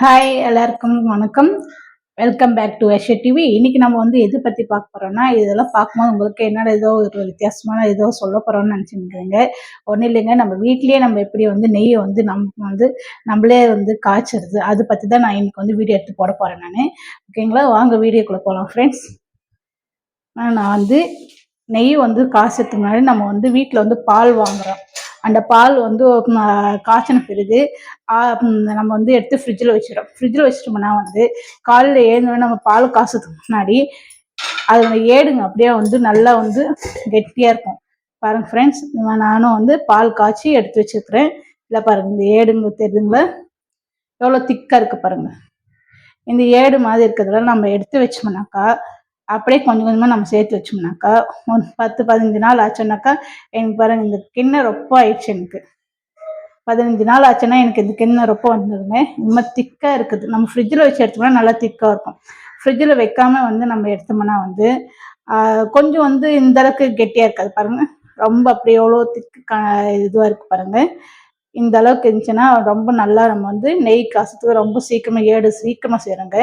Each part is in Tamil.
ஹாய் எல்லாருக்கும் வணக்கம். Welcome back to Asia TV இன்னைக்கு நம்ம வந்து எது பற்றி பார்க்க போகிறோம்னா இதெல்லாம் பார்க்கும்போது உங்களுக்கு என்னடா ஏதோ ஒரு வித்தியாசமான ஏதோ சொல்ல போகிறோம்னு நினச்சிருக்கீங்க. ஒன்றும் இல்லைங்க நம்ம வீட்லேயே நம்ம எப்படி வந்து நெய்யை வந்து நம்ம வந்து நம்மளே வந்து காய்ச்சறது அது பற்றி தான் நான் இன்னைக்கு வந்து வீடியோ எடுத்து போட போகிறேன் நான். ஓகேங்களா? வாங்க வீடியோக்குள்ளே போகலாம் ஃப்ரெண்ட்ஸ் நான் வந்து நெய் வந்து காய்ச்சதுக்கு முன்னாடி நம்ம வந்து வீட்டில் வந்து பால் வாங்குகிறோம் அந்த பால் வந்து காய்ச்சின பிறகு நம்ம வந்து எடுத்து ஃப்ரிட்ஜில் வச்சிடும் ஃப்ரிட்ஜில் வச்சிட்டோம்னா வந்து காலையில் ஏழுந்தோடனே நம்ம பால் காசுறதுக்கு முன்னாடி அதோட ஏடுங்க அப்படியே வந்து நல்லா வந்து கெட்டியாக இருக்கும். பாருங்க ஃப்ரெண்ட்ஸ் நானும் வந்து பால் காய்ச்சி எடுத்து வச்சுருக்கிறேன். இல்லை பாருங்க இந்த ஏடுங்க தெரியுதுங்களா? எவ்வளோ திக்காக இருக்குது பாருங்க. இந்த ஏடு மாதிரி இருக்கிறதுல நம்ம எடுத்து வச்சோம்னாக்கா அப்படியே கொஞ்சம் கொஞ்சமாக நம்ம சேர்த்து வச்சோம்னாக்கா ஒரு பத்து பதினஞ்சு நாள் ஆச்சோன்னாக்கா எனக்கு பாருங்க இந்த கிண்ணம் ரொம்ப ஆயிடுச்சு எனக்கு. பதினஞ்சு நாள் ஆச்சுன்னா எனக்கு இந்த என்ன ரொம்ப வந்துருமே. இந்த திக்காக இருக்குது. நம்ம ஃப்ரிட்ஜில் வச்சு எடுத்தோம்னா நல்லா திக்காக இருக்கும். ஃப்ரிட்ஜில் வைக்காம வந்து நம்ம எடுத்தோம்னா வந்து கொஞ்சம் வந்து இந்த அளவுக்கு கெட்டியாக இருக்காது. பாருங்கள் ரொம்ப அப்படி எவ்வளோ திக்கு க இதுவாக இருக்கு பாருங்கள் இந்த அளவுக்கு இருந்துச்சுன்னா ரொம்ப நல்லா நம்ம வந்து நெய் காசத்துக்கு ரொம்ப சீக்கிரமாக ஏடு சீக்கிரமாக செய்கிறோங்க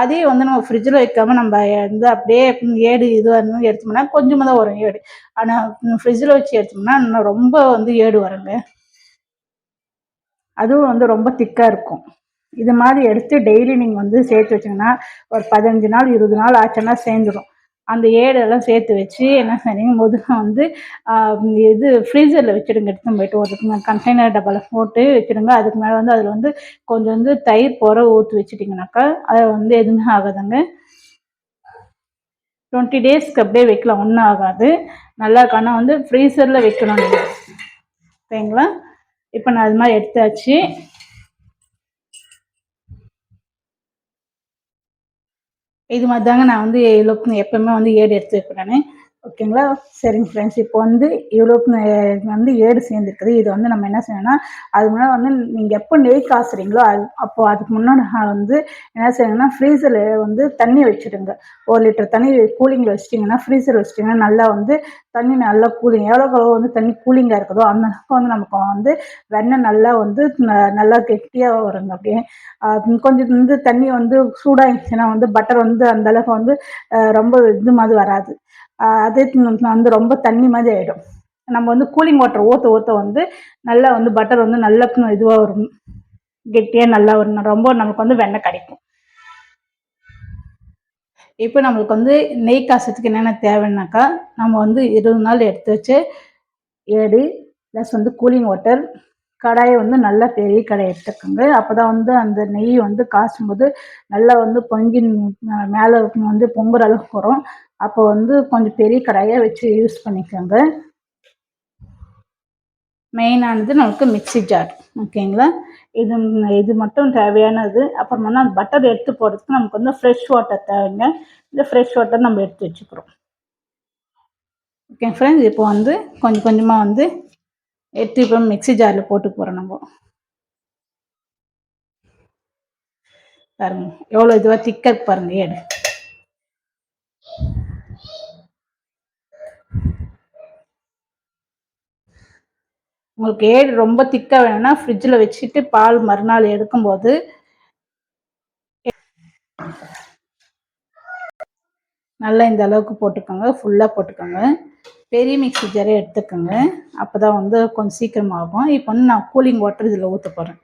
அதே வந்து நம்ம ஃப்ரிட்ஜில் வைக்காம நம்ம வந்து அப்படியே ஏடு இதுவாக இருந்தாலும் எடுத்தோம்னா கொஞ்சமாக தான் வரும் ஏடு. ஆனால் ஃப்ரிட்ஜில் வச்சு எடுத்தோம்னா இன்னும் ரொம்ப வந்து ஏடு வருங்க. அதுவும் வந்து ரொம்ப திக்காக இருக்கும். இது மாதிரி எடுத்து டெய்லி நீங்கள் வந்து சேர்த்து வச்சிங்கன்னா ஒரு பதினஞ்சு நாள் இருபது நாள் ஆச்சுன்னா சேர்ந்துடும் அந்த ஏடெல்லாம் சேர்த்து வச்சு என்ன செய்யுங்க முதுக வந்து இது ஃப்ரீசரில் வச்சுடுங்க. எடுத்து போயிட்டு ஒரு கண்டெய்னர் டப்பாவில் போட்டு வச்சுடுங்க. அதுக்கு மேலே வந்து அதில் வந்து கொஞ்சம் வந்து தயிர் போற ஊற்றி வச்சுட்டிங்கனாக்கா அதை வந்து எதுவுமே ஆகாதுங்க. டுவெண்ட்டி டேஸ்க்கு அப்படியே வைக்கலாம். ஒன்றும் ஆகாது. நல்லா ஆனால் வந்து ஃப்ரீசரில் வைக்கணும் நீங்கள் சரிங்களா? இப்போ நான் அது மாதிரி எடுத்தாச்சு. இது மாதிரி தாங்க நான் வந்து எப்பவுமே வந்து ஏடு எடுத்து வைப்பேன் நான். ஓகேங்களா? சரிங்க ஃப்ரெண்ட்ஸ் இப்போ வந்து இவ்வளோ வந்து ஏடு சேர்ந்துருக்குது. இது வந்து நம்ம என்ன செய்யணும்னா அது முன்னாடி வந்து நீங்கள் எப்போ நெய் காசுறீங்களோ அது அப்போது அதுக்கு முன்னாடி வந்து என்ன செய்யணும்னா ஃப்ரீசரில் வந்து தண்ணி வச்சுடுங்க. ஒரு லிட்டர் தண்ணி கூலிங்கில் வச்சிட்டிங்கன்னா ஃப்ரீசர் வச்சிட்டிங்கன்னா நல்லா வந்து தண்ணி நல்லா கூலிங் எவ்வளோக்கு எவ்வளோ வந்து தண்ணி கூலிங்காக இருக்குதோ அந்த அளவுக்கு வந்து நமக்கு வந்து வெண்ணெய் நல்லா வந்து நல்லா கெட்டியாக வருங்க அப்படியே. கொஞ்சம் வந்து தண்ணி வந்து சூடாகிடுச்சுன்னா வந்து பட்டர் வந்து அந்த அளவுக்கு வந்து ரொம்ப இது மாதிரி வராது. அது வந்து ரொம்ப தண்ணி மாதிரி ஆகிடும் நம்ம வந்து கூலிங் வாட்டர் ஊற்ற ஊற்ற வந்து நல்லா வந்து பட்டர் வந்து நல்ல இதுவாக வரும். கெட்டியாக நல்லா வரும். ரொம்ப நமக்கு வந்து வெண்ணெய் கிடைக்கும். இப்போ நம்மளுக்கு வந்து நெய் காசத்துக்கு என்னென்ன தேவைன்னாக்கா நம்ம வந்து இருபது நாள் எடுத்து வச்சு ஏடு ப்ளஸ் வந்து கூலிங் வாட்டர் கடாயை வந்து நல்லா பெரிய கடாயை எடுத்துக்கோங்க. அப்போ தான் வந்து அந்த நெய் வந்து காசும் போது நல்லா வந்து பொங்கி மேலே வந்து பொங்குற அளவுக்கு வரும். அப்போ வந்து கொஞ்சம் பெரிய கடாயாக வச்சு யூஸ் பண்ணிக்கோங்க. மெயினானது நமக்கு மிக்சி ஜார். ஓகேங்களா இது இது மட்டும் தேவையானது. அப்புறமா பட்டர் எடுத்து போடுறதுக்கு நமக்கு வந்து ஃப்ரெஷ் வாட்டர் தேவைங்க. இந்த ஃப்ரெஷ் வாட்டர் நம்ம எடுத்து வச்சுக்கிறோம். ஓகே ஃப்ரெண்ட்ஸ் இப்போ வந்து கொஞ்சம் கொஞ்சமாக வந்து எடுத்து இப்போ மிக்சி ஜாரில் போட்டு போகிறோம் நம்ம. பாருங்க எவ்வளோ இதுவாக திக்காக பாருங்க ஏடு. உங்களுக்கு ஏடு ரொம்ப திக்காக வேணும்னா ஃப்ரிட்ஜில் வச்சுட்டு பால் மறுநாள் எடுக்கும்போது நல்லா இந்த அளவுக்கு போட்டுக்கோங்க. ஃபுல்லாக போட்டுக்கோங்க. பெரிய மிக்சி ஜாரே எடுத்துக்கோங்க. அப்போ தான் வந்து கொஞ்சம் சீக்கிரமாகும். இப்போ வந்து நான் கூலிங் வாட்டர் இதில் ஊற்ற போகிறேன்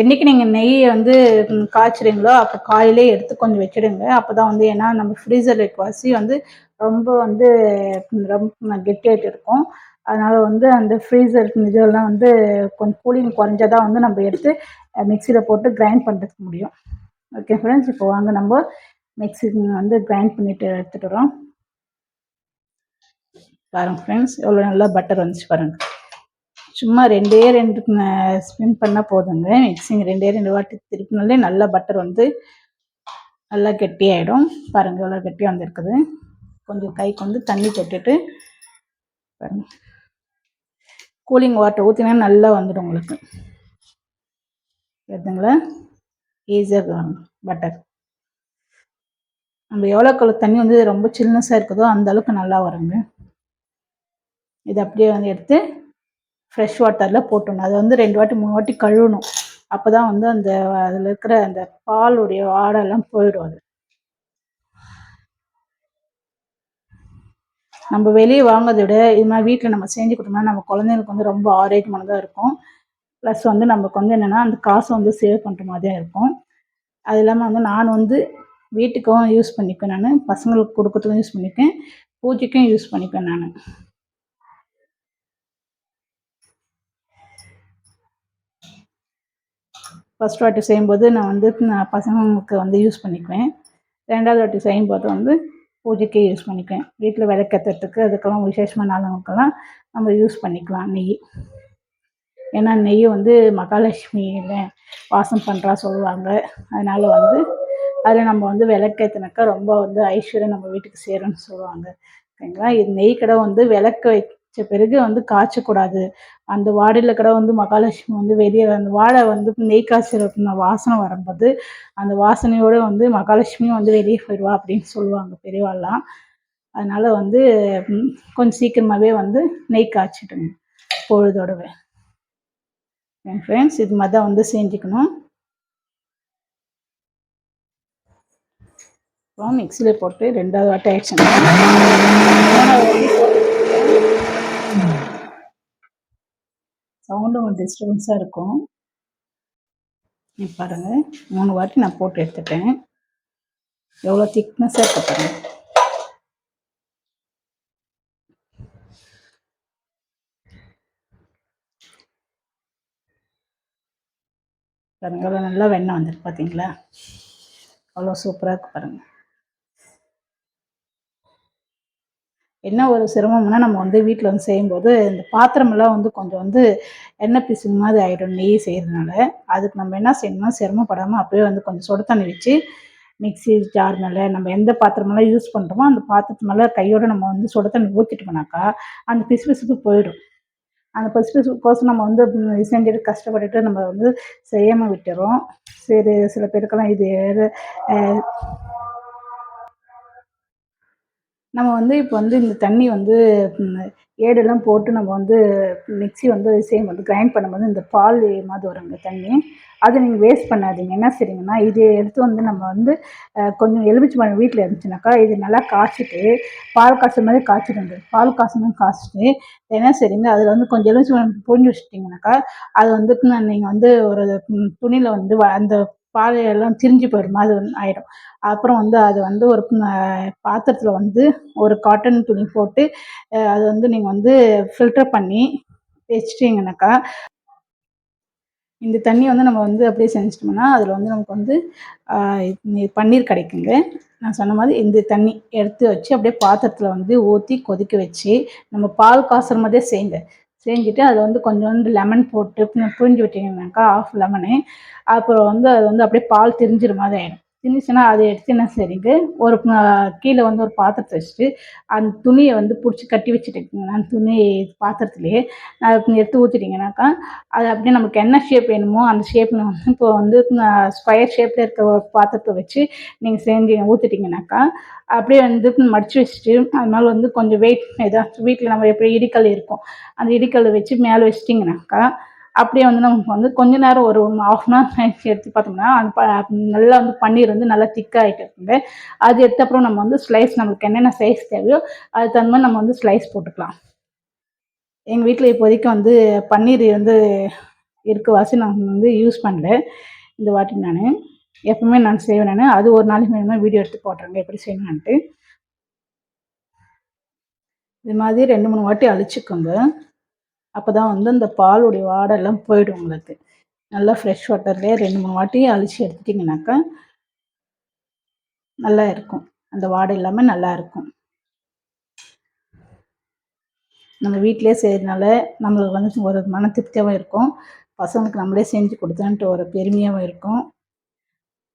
என்றைக்கு நீங்கள் நெய்யை வந்து காய்ச்சுறீங்களோ அப்போ காலையிலே எடுத்து கொஞ்சம் வச்சுடுங்க. அப்போ தான் வந்து ஏன்னா நம்ம ஃப்ரீசர் வாசி வந்து ரொம்ப வந்து ரொம்ப கெட்டியாகிட்டு இருக்கும். அதனால் வந்து அந்த ஃப்ரீசர் இதெல்லாம் வந்து கொஞ்சம் கூலிங் குறைஞ்சதாக வந்து நம்ம எடுத்து மிக்சியில் போட்டு கிரைண்ட் பண்ணுறதுக்கு முடியும். ஓகே ஃப்ரெண்ட்ஸ் இப்போ வாங்க நம்ம மிக்சி வந்து கிரைண்ட் பண்ணிவிட்டு எடுத்துகிட்டு வரோம். பாருங்கள் ஃப்ரெண்ட்ஸ் எவ்வளோ நல்லா பட்டர் வந்துச்சு பாருங்கள் சும்மா ரெண்டே ரெண்டு ஸ்பின் பண்ணால் போதுங்க. மிக்சிங் ரெண்டே ரெண்டு வாட்டி திருப்பினாலே நல்லா பட்டர் வந்து நல்லா கெட்டியாயிடும். பாருங்கள் எவ்வளோ கெட்டியாக வந்துருக்குது. கொஞ்சம் கைக்கு வந்து தண்ணி தொட்டுட்டு பாருங்கள் கூலிங் வாட்டர் ஊற்றினா நல்லா வந்துடும் உங்களுக்கு. எடுத்துங்களா ஈஸியாக பட்டர் நம்ம எவ்வளோக்கு தண்ணி வந்து ரொம்ப சில்னஸாக இருக்குதோ அந்த அளவுக்கு நல்லா வருங்க. இதை அப்படியே வந்து எடுத்து ஃப்ரெஷ் வாட்டரில் போட்டணும். அது வந்து ரெண்டு வாட்டி மூணு வாட்டி கழுவணும். அப்போ தான் வந்து அந்த அதில் இருக்கிற அந்த பாலுடைய ஆடெல்லாம் போயிடும் அது. நம்ம வெளியே வாங்குறதை விட இது மாதிரி வீட்டில் நம்ம செஞ்சு கொடுத்தோம்னா நம்ம குழந்தைங்களுக்கு வந்து ரொம்ப ஆரோக்கியமானதாக இருக்கும். ப்ளஸ் வந்து நமக்கு வந்து என்னென்னா அந்த காசை வந்து சேவ் பண்ணுற மாதிரியாக இருக்கும். அது இல்லாமல் வந்து நான் வந்து வீட்டுக்கும் யூஸ் பண்ணிப்பேன் நான். பசங்களுக்கு கொடுக்கறதுக்கும் யூஸ் பண்ணிப்பேன். பூஜைக்கும் யூஸ் பண்ணிப்பேன் நான். ஃபஸ்ட் வாட்டி செய்யும்போது நான் வந்து நான் பசங்களுக்கு வந்து யூஸ் பண்ணிக்குவேன். ரெண்டாவது வாட்டி செய்யும்போது வந்து பூஜைக்கே யூஸ் பண்ணிக்குவேன். வீட்டில் விளக்கத்துறதுக்கு அதுக்கெல்லாம் விசேஷமான நாளுங்களுக்கெல்லாம் நம்ம யூஸ் பண்ணிக்கலாம் நெய். ஏன்னா நெய் வந்து மகாலட்சுமியில் வாசம் பண்ணுறா சொல்லுவாங்க. அதனால் வந்து அதில் நம்ம வந்து விளக்கேற்றினாக்கா ரொம்ப வந்து ஐஸ்வர்யம் நம்ம வீட்டுக்கு சேரும்னு சொல்லுவாங்க. ஓகேங்களா இது நெய் கடை வந்து விளக்கு வை பிறகு வந்து காய்ச்சக்கூடாது. அந்த வாடையில் கூட வந்து மகாலட்சுமி வந்து வெளியே அந்த வாழை வந்து நெய் காய்ச்சல் வாசனை வரும்போது அந்த வாசனையோடு வந்து மகாலட்சுமியும் வந்து வெளியே போயிடுவா அப்படின்னு சொல்லுவாங்க பெரியவாள்லாம். அதனால் வந்து கொஞ்சம் சீக்கிரமாகவே வந்து நெய் காய்ச்சிட்டுங்க. பொழுதோடவே. என் ஃப்ரெண்ட்ஸ் இது மாதிரி தான் வந்து செஞ்சுக்கணும். அப்புறம் மிக்சியில் போட்டு ரெண்டாவது வாட்டி ஆயிடுச்சு சவுண்டும் கொஞ்சம் டிஸ்டர்பன்ஸாக இருக்கும். பாருங்கள் மூணு வாட்டி நான் போட்டு எடுத்துட்டேன். எவ்வளோ திக்னஸாக இருக்க பாருங்கள் பாருங்கள் எவ்வளோ நல்லா வெண்ணெய் வந்துருக்கு பார்த்தீங்களா அவ்வளோ சூப்பராக இருக்கு பாருங்கள் என்ன ஒரு சிரமம்னா நம்ம வந்து வீட்டில் வந்து செய்யும்போது இந்த பாத்திரமெல்லாம் வந்து கொஞ்சம் வந்து எண்ணெய் பிசுங்க மாதிரி ஆகிடும் நெய் செய்கிறதுனால அதுக்கு நம்ம என்ன செய்யணும்னா சிரமப்படாமல் அப்போயே வந்து கொஞ்சம் சுட தண்ணி வச்சு மிக்சி ஜார் மேலே நம்ம எந்த பாத்திரமெல்லாம் யூஸ் பண்ணுறோமோ அந்த பாத்திரத்து மேலே கையோடு நம்ம வந்து சுட தண்ணி ஊற்றிட்டோம்னாக்கா அந்த பிசு பிசுப்பு போயிடும். அந்த பிசு பிசுப்புக்கோசம் நம்ம வந்து செஞ்சுட்டு கஷ்டப்பட்டுட்டு நம்ம வந்து செய்யாமல் விட்டுறோம். சரி சில பேருக்கெல்லாம் இது நம்ம வந்து இப்போ வந்து இந்த தண்ணி வந்து ஏடெல்லாம் போட்டு நம்ம வந்து மிக்ஸி வந்து சேம் வந்து கிரைண்ட் பண்ணும்போது இந்த பால் மாதிரி வருங்க தண்ணி. அதை நீங்கள் வேஸ்ட் பண்ணாதீங்க. என்ன செய்றீங்கன்னா இது எடுத்து வந்து நம்ம வந்து கொஞ்சம் எலுமிச்சி பழம் வீட்டில் இருந்துச்சுனாக்கா இது நல்லா காய்ச்சிட்டு பால் காய்ச்ச மாதிரி காய்ச்சிடுங்க பால் காய்ச்சணும் காய்ச்சிட்டு என்ன செய்றீங்க அதில் வந்து கொஞ்சம் எலுமிச்சி பழம் புரிஞ்சு வச்சுட்டிங்கனாக்கா அது வந்து நீங்கள் வந்து ஒரு துணியில் வந்து அந்த பால் எல்லாம் திரிஞ்சு போயிடும்? அது ஆயிடும். அப்புறம் வந்து அது வந்து ஒரு பாத்திரத்தில் வந்து ஒரு காட்டன் துணி போட்டு அது வந்து நீங்கள் வந்து ஃபில்டர் பண்ணி வச்சிட்டிங்கனாக்கா இந்த தண்ணி வந்து நம்ம வந்து அப்படியே செஞ்சிட்டோம்னா அதில் வந்து நமக்கு வந்து பன்னீர் கிடைக்குங்க. நான் சொன்ன மாதிரி இந்த தண்ணி எடுத்து வச்சு அப்படியே பாத்திரத்தில் வந்து ஊற்றி கொதிக்க வச்சு நம்ம பால் காசுற மாதிரியே செய்யுங்க. செஞ்சுட்டு அதில் வந்து கொஞ்சோண்டு லெமன் போட்டு புழிஞ்சு விட்டிங்கனாக்கா ஆஃப் லெமனு அப்புறம் வந்து அது வந்து அப்படியே பால் திரிஞ்சிற மாதிரி ஆகிடும் திரிஞ்சிச்சுன்னா அதை எடுத்து என்ன ஒரு கீழே வந்து ஒரு பாத்திரத்தை வச்சுட்டு அந்த துணியை வந்து பிடிச்சி கட்டி வச்சுட்டுங்க அந்த துணி பாத்திரத்துலேயே எடுத்து ஊற்றிட்டிங்கனாக்கா அது அப்படியே நமக்கு என்ன ஷேப் வேணுமோ அந்த ஷேப்பில் வந்து இப்போ வந்து ஸ்கொயர் ஷேப்பில் இருக்க ஒரு பாத்திரத்தை வச்சு நீங்கள் செஞ்சு ஊற்றிட்டிங்கனாக்கா அப்படியே வந்து மடித்து வச்சுட்டு அதனால வந்து கொஞ்சம் வெயிட் ஏதாச்சும் வீட்டில் நம்ம எப்படி இடிக்கல் இருக்கும். அந்த இடிக்கல் வச்சு மேலே வச்சிட்டிங்கனாக்கா அப்படியே வந்து நமக்கு வந்து கொஞ்ச நேரம் ஒரு ஆஃப் அன் ஹவர் எடுத்து பார்த்தோம்னா அந்த நல்லா வந்து பன்னீர் வந்து நல்லா திக்காகிட்டு இருக்குது அது எடுத்த அப்புறம் நம்ம வந்து ஸ்லைஸ் நம்மளுக்கு என்னென்ன சைஸ் தேவையோ அது தகுந்த மாதிரி நம்ம வந்து ஸ்லைஸ் போட்டுக்கலாம். எங்கள் வீட்டில் இப்போதைக்கு வந்து பன்னீர் வந்து இருக்க வாசி நான் வந்து யூஸ் பண்ணல. இந்த வாட்டி நான். எப்பவுமே நான் செய்வேன் நான். அது ஒரு நாளைக்கு வேணுமா வீடியோ எடுத்து போடுறேங்க எப்படி செய்யணுன்ட்டு இது மாதிரி ரெண்டு மூணு வாட்டி அழிச்சுக்கோங்க. அப்போ தான் வந்து அந்த பாலுடைய வாடெல்லாம் போயிடும் உங்களுக்கு. நல்லா ஃப்ரெஷ் வாட்டர்லேயே ரெண்டு மூணு வாட்டி அழிச்சு எடுத்துட்டிங்கனாக்கா நல்லா இருக்கும். அந்த வாடை இல்லாமல் நல்லா இருக்கும். நம்ம வீட்டிலே செய்கிறதுனால நம்மளுக்கு வந்து ஒரு மன திருப்தியாகவும் இருக்கும். பசங்களுக்கு நம்மளே செஞ்சு கொடுத்தான்ட்டு ஒரு பெருமையாகவும் இருக்கும்.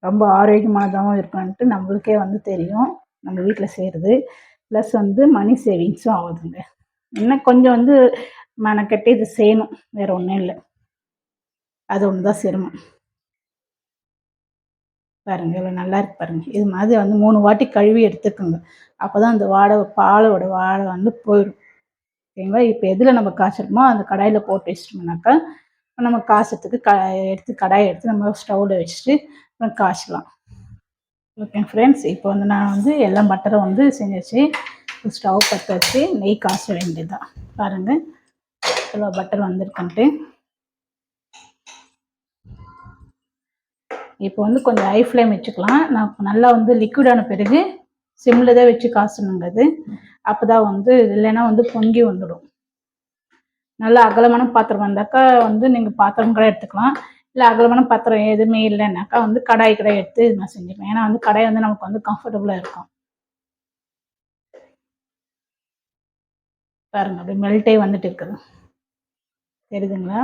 ரொம்ப ஆரோக்கியமானதாகவும் இருக்கும்ன்ட்டு நம்மளுக்கே வந்து தெரியும். நம்ம வீட்டில் செய்கிறது ப்ளஸ் வந்து மணி சேவிங்ஸும் ஆகுதுங்க. இன்னும் கொஞ்சம் வந்து மனக்கட்டி இது செய்யணும். வேறு ஒன்றும் இல்லை. அது ஒன்று தான் சிரமம். பாருங்க இவ்வளோ நல்லா இருக்கு பாருங்க. இது மாதிரி வந்து மூணு வாட்டி கழுவி எடுத்துக்கோங்க. அப்போ தான் அந்த வாடை பாலோட வாடை வந்து போயிடும். ஓகேங்களா இப்போ எதில் நம்ம காய்ச்சிருமோ அந்த கடாயில் போட்டு வச்சிட்டோம்னாக்கா நம்ம காய்ச்சத்துக்கு க எடுத்து கடாயை எடுத்து நம்ம ஸ்டவ்வில் வச்சுட்டு காய்ச்சலாம். ஓகே ஃப்ரெண்ட்ஸ் இப்போ வந்து நான் வந்து எல்லா பட்டரும் வந்து செஞ்சிச்சு ஸ்டவ் பற்ற வச்சு நெய் காய்ச்ச வேண்டியதுதான். பாருங்கள் இவ்வளோ பட்டர் வந்திருக்குன்ட்டு. இப்போ வந்து கொஞ்சம் ஹை ஃப்ளேம் வச்சுக்கலாம். நான் நல்லா வந்து லிக்விடான பிறகு சிம்மில் தான் வச்சு காசணுங்கிறது. அப்போ தான் வந்து இல்லைன்னா வந்து பொங்கி வந்துடும். நல்லா அகலமான பாத்திரம் வந்தாக்கா வந்து நீங்கள் பாத்திரம் கூட எடுத்துக்கலாம். இல்லை அகலமான பாத்திரம் எதுவுமே இல்லைன்னாக்கா வந்து கடாய் கடாய் எடுத்து நான் செஞ்சுப்பேன் ஏன்னா வந்து கடாய் வந்து நமக்கு வந்து கம்ஃபர்டபுளாக இருக்கும். பாருங்க அப்படியே மெல்ட்டே வந்துட்டு இருக்குது. தெரியுதுங்களா?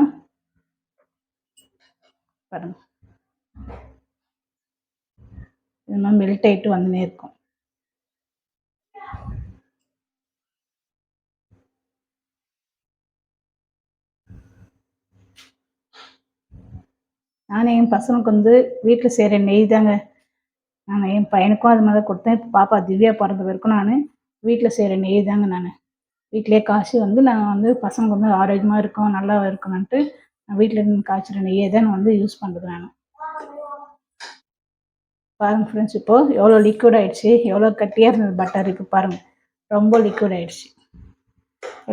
பாருங்க. இது மாதிரி மெல்ட் ஆகிட்டு வந்துனே இருக்கும். நான் என் பசங்களுக்கு வந்து வீட்டில் செய்கிற நெய் தாங்க. நான் என் பையனுக்கும் அது மாதிரி கொடுத்தேன். இப்போ பாப்பா திவ்யா பிறந்த வரைக்கும் நான் வீட்டில் செய்கிற நெய் தாங்க நான். வீட்டிலே காய்ச்சி வந்து நான் வந்து பசங்க வந்து ஆரோக்கியமாக இருக்கும் நல்லா இருக்கணும்ட்டு நான் வீட்டில் இருந்து காய்ச்சிற நெய்யை தான் நான் வந்து யூஸ் பண்ணுறது நான். பாருங்கள் ஃப்ரெண்ட்ஸ் இப்போது எவ்வளோ லிக்விட் ஆகிடுச்சு எவ்வளோ கட்டியாக இருந்தது பட்டர் இப்போ பாருங்கள் ரொம்ப லிக்விட் ஆகிடுச்சு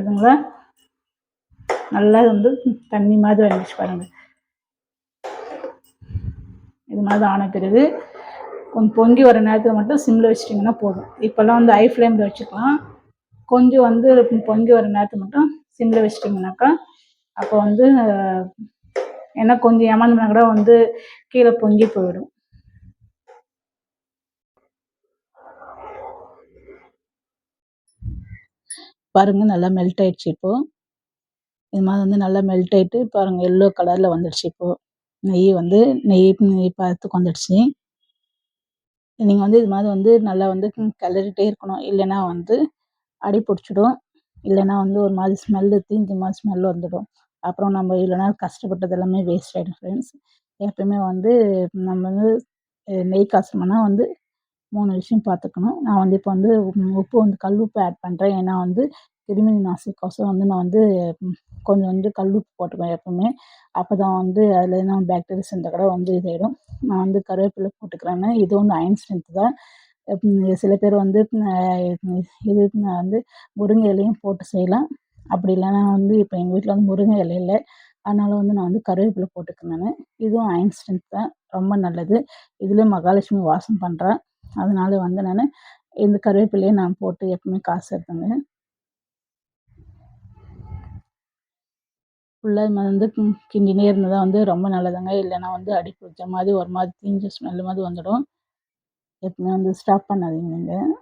எதுங்களா நல்லா வந்து தண்ணி மாதிரி வந்துச்சு பாருங்கள் இது மாதிரி ஆன பிறகு கொஞ்சம் பொங்கி வர நேரத்தில் மட்டும் சிம்மில் வச்சிட்டிங்கன்னா போதும். இப்போல்லாம் வந்து ஐ ஃப்ளேமில் வச்சுக்கலாம். கொஞ்சம் வந்து பொங்கி வர நேரத்தில் மட்டும் சிம்மில் வச்சிட்டிங்கனாக்கா அப்போ வந்து ஏன்னா கொஞ்சம் ஏமாந்தோம்னா கூட வந்து கீழே பொங்கி போயிடும். பாருங்கள் நல்லா மெல்ட் ஆயிடுச்சு இப்போது இது மாதிரி வந்து நல்லா மெல்ட் ஆகிட்டு பாருங்கள் எல்லோ கலரில் வந்துடுச்சு இப்போது நெய் வந்து நெய் நெய் பார்த்துக்கு வந்துடுச்சு. நீங்கள் வந்து இது மாதிரி வந்து நல்லா வந்து கிளறிட்டே இருக்கணும். இல்லைன்னா வந்து அடி பிடிச்சிடும். இல்லைன்னா வந்து ஒரு மாதிரி ஸ்மெல்லு தீஞ்ச மாதிரி ஸ்மெல் வந்துடும். அப்புறம் நம்ம இல்லைன்னா கஷ்டப்பட்டது எல்லாமே வேஸ்ட் ஆகிடும் ஃப்ரெண்ட்ஸ் எப்பயுமே வந்து நம்ம வந்து நெய் காசணும்னா வந்து மூணு விஷயம் பார்த்துக்கணும் நான் வந்து இப்போ வந்து உப்பு வந்து கல் உப்பு ஆட் பண்ணுறேன் ஏன்னா வந்து கிருமி நாசிக்கோசம் வந்து நான் வந்து கொஞ்சம் வந்து கல் உப்பு போட்டுக்குவேன் எப்போவுமே. அப்போ தான் வந்து அதில் எதனா பேக்டீரியாஸ் இருந்தால் கூட வந்து இதாகிடும் நான் வந்து கருவேப்பிலை போட்டுக்கிறேன்னு இது வந்து அயன் ஸ்ட்ரென்த் தான். சில பேர் வந்து இது வந்து முருங்கை இலையும் போட்டு செய்யலாம். அப்படி இல்லைன்னா வந்து இப்போ எங்கள் வீட்டில் வந்து முருங்கை இலை இல்லை. அதனால் வந்து நான் வந்து கருவேப்பிலை போட்டுக்கிறேன் நான். இதுவும் அயன் ஸ்ட்ரென்த் தான். ரொம்ப நல்லது. இதுலேயும் மகாலட்சுமி வாசம் பண்ணுறேன் அதனால வந்து நான் இந்த கருவேப்பிலையே நான் போட்டு எப்பவுமே காசு எடுத்தேங்க ஃபுல்லாக வந்து கிண்டினே இருந்தால் வந்து ரொம்ப நல்லதுங்க. இல்லைன்னா வந்து அடி பிடிச்ச மாதிரி ஒரு மாதிரி தீஞ்ச ஸ்மெல் மாதிரி வந்துடும். எப்பவுமே வந்து ஸ்டாப் பண்ணாதீங்க நீங்கள்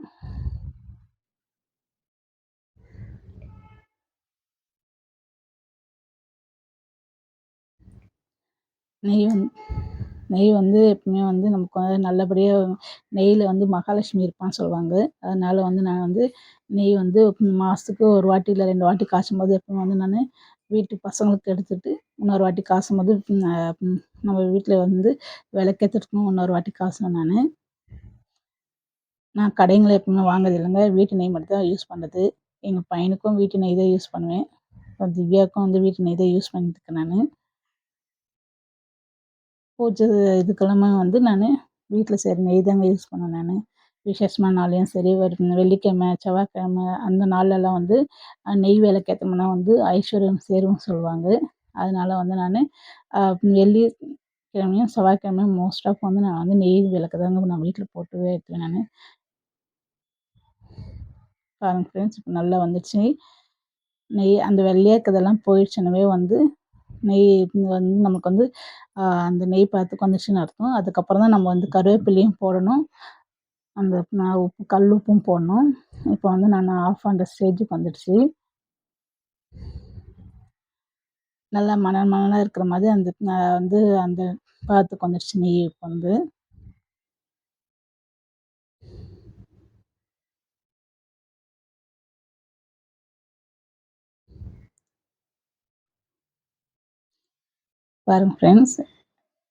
நெய் வந்து நெய் வந்து எப்பவுமே வந்து நமக்கு வந்து நல்லபடியாக நெய்யில் வந்து மகாலட்சுமி இருப்பான்னு சொல்லுவாங்க. அதனால் வந்து நான் வந்து நெய் வந்து மாதத்துக்கு ஒரு வாட்டி இல்லை ரெண்டு வாட்டி காய்ச்சும் போது எப்பவும் வந்து நான் வீட்டு பசங்களுக்கு எடுத்துகிட்டு இன்னொரு வாட்டி காய்ச்சும் போது நம்ம வீட்டில் வந்து விளக்கேற்றுறதுக்கும் இன்னொரு வாட்டி காய்ச்சுவேன் நான். நான் கடைங்களில் எப்பவுமே வாங்குறது இல்லைங்க வீட்டு நெய் மட்டும் தான் யூஸ் பண்ணுறது எங்கள் பையனுக்கும் வீட்டு நெய் தான் யூஸ் பண்ணுவேன். திவ்யாவுக்கும் வந்து வீட்டு நெய் தான் யூஸ் பண்ணிட்டுருக்கேன் நான். பூஜை இதுக்கெல்லாமே வந்து நான் வீட்டில் செய்கிற நெய் தாங்க யூஸ் பண்ணுவேன் நான். விசேஷமான நாளையும் சரி ஒரு வெள்ளிக்கிழமை செவ்வாய்க்கிழமை அந்த நாள்லலாம் வந்து நெய் விளக்கேற்றோம்னா வந்து ஐஸ்வர்யம் சேரும்னு சொல்லுவாங்க. அதனால் வந்து நான் வெள்ளி கிழமையும் செவ்வாய்க்கிழமையும் மோஸ்ட் ஆஃப் வந்து நான் வந்து நெய் விளக்கு தாங்க நான் வீட்டில் போட்டு ஏற்றுவேன் நான். பாருங்கள் ஃப்ரெண்ட்ஸ் இப்போ நல்லா வந்துச்சு நெய் அந்த வெள்ளையாக இருக்கிறதெல்லாம் போயிடுச்சுனாவே வந்து நெய் வந்து நமக்கு வந்து அந்த நெய் பார்த்து வந்துச்சுன்னு அர்த்தம். அதுக்கப்புறம் தான் நம்ம வந்து கருவேப்பிலையும் போடணும். அந்த உப்பு கல் உப்பும் போடணும். இப்போ வந்து நான் ஆஃப் பண்ணுற ஸ்டேஜுக்கு வந்துடுச்சு நல்லா மணல் மணலாக இருக்கிற மாதிரி அந்த வந்து அந்த பார்த்துக்கு வந்துடுச்சு நெய் இப்போ வந்து. பாருங்கள் ஃப்ரெண்ட்ஸ்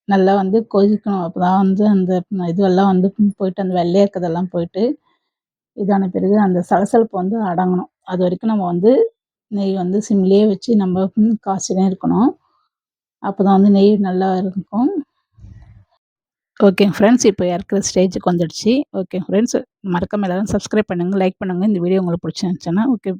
நல்லா வந்து கொதிக்கணும். அப்போ தான் வந்து அந்த இதுவெல்லாம் வந்து போயிட்டு அந்த வெள்ளையாக இருக்கிறதெல்லாம் போயிட்டு இதான பிறகு அந்த சலசலப்பு வந்து அடங்கணும். அது வரைக்கும் நம்ம வந்து நெய் வந்து சிம்லேயே வச்சு நம்ம காய்ச்சினே இருக்கணும். அப்போ தான் வந்து நெய் நல்லா இருக்கும். ஓகே ஃப்ரெண்ட்ஸ் இப்போ இறக்குற ஸ்டேஜுக்கு வந்துடுச்சு. ஓகே ஃப்ரெண்ட்ஸ் மறக்காமல் எல்லோரும் சப்ஸ்கிரைப் பண்ணுங்கள் லைக் பண்ணுங்கள் இந்த வீடியோ உங்களுக்கு பிடிச்சிருந்துச்சுன்னா ஓகே